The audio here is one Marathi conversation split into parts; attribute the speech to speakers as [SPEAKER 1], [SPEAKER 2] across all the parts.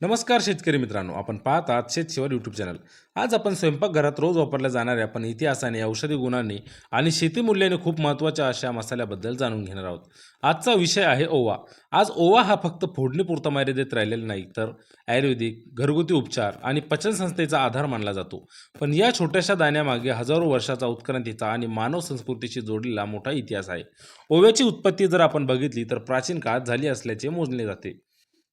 [SPEAKER 1] नमस्कार शेतकरी मित्रांनो आपण पाहत आहात शेतशिवार यूट्यूब चॅनल. आज आपण स्वयंपाकघरात रोज वापरल्या जाणाऱ्या पण इतिहासाने औषधी गुणांनी आणि शेतीमूल्याने खूप महत्त्वाच्या अशा मसाल्याबद्दल जाणून घेणार आहोत. आजचा विषय आहे ओवा. आज ओवा हा फक्त फोडणीपुरता मर्यादित राहिलेला नाही तर आयुर्वेदिक घरगुती उपचार आणि पचनसंस्थेचा आधार मानला जातो. पण या छोट्याशा दाण्यामागे हजारो वर्षाचा उत्क्रांतीचा आणि मानव संस्कृतीशी जोडलेला मोठा इतिहास आहे. ओव्याची उत्पत्ती जर आपण बघितली तर प्राचीन काळात झाली असल्याचे मोजले जाते.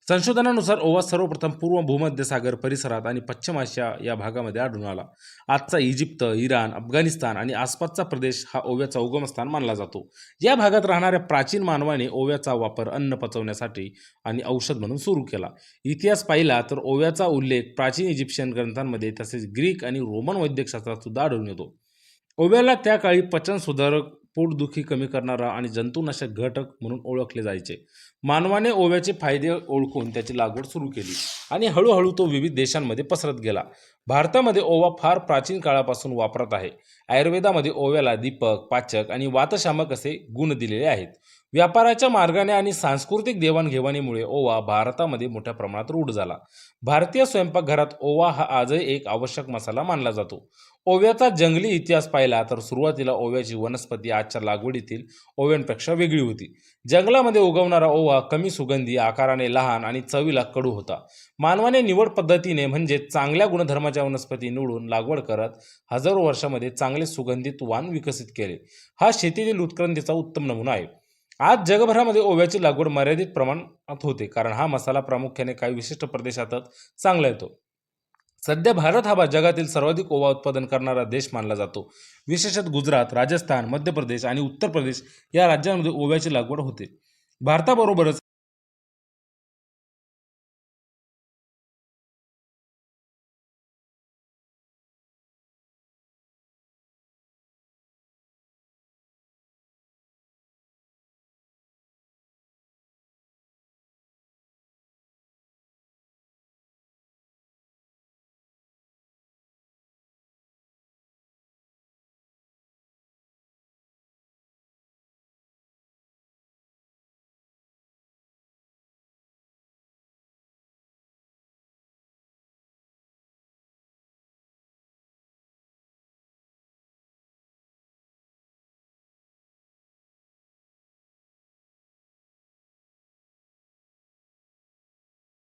[SPEAKER 1] संशोधनानुसार ओवा सर्वप्रथम पूर्व भूमध्य सागर परिसरात आणि पश्चिम आशिया या भागामध्ये आढळून आला. आजचा इजिप्त इराण अफगाणिस्तान आणि आसपासचा प्रदेश हा ओव्याचा उगमस्थान मानला जातो. या भागात राहणाऱ्या प्राचीन मानवाने ओव्याचा वापर अन्न पचवण्यासाठी आणि औषध म्हणून सुरू केला. इतिहास पाहिला तर ओव्याचा उल्लेख प्राचीन इजिप्शियन ग्रंथांमध्ये तसेच ग्रीक आणि रोमन वैद्यकशास्त्रात सुद्धा आढळून येतो. ओव्याला त्या काळी पचन सुधारक पोटदुखी कमी करणारा आणि जंतुनाशक घटक म्हणून ओळखले जायचे. मानवाने ओव्याचे फायदे ओळखून त्याची लागवड सुरू केली आणि हळूहळू तो विविध देशांमध्ये पसरत गेला. भारतामध्ये ओवा फार प्राचीन काळापासून वापरात आहे. आयुर्वेदामध्ये ओव्याला दीपक पाचक आणि वातशामक असे गुण दिलेले आहेत. व्यापाराच्या मार्गाने आणि सांस्कृतिक देवाणघेवाणीमुळे ओवा भारतामध्ये मोठ्या प्रमाणात रूढ झाला. भारतीय स्वयंपाकघरात ओवा हा आजही एक आवश्यक मसाला मानला जातो. ओव्याचा जंगली इतिहास पाहिला तर सुरुवातीला ओव्याची वनस्पती आजच्या लागवडीतील ओव्यांपेक्षा वेगळी होती. जंगलामध्ये उगवणारा ओवा कमी सुगंधी आकाराने लहान आणि चवीला कडू होता. मानवाने निवड पद्धतीने म्हणजे चांगल्या गुणधर्माच्या वनस्पती निवडून लागवड करत हजारो वर्षामध्ये चांगले सुगंधित वाण विकसित केले. हा शेतीतील उत्क्रांतीचा उत्तम नमुना आहे. आज जगभरामध्ये ओव्याची लागवड मर्यादित प्रमाणात होते कारण हा मसाला प्रामुख्याने काही विशिष्ट प्रदेशातच चांगला येतो. सध्या भारत हा जगातील सर्वाधिक ओवा उत्पादन करणारा देश मानला जातो. विशेषतः गुजरात राजस्थान मध्य प्रदेश आणि उत्तर प्रदेश या राज्यांमध्ये ओव्याची लागवड होते. भारताबरोबरच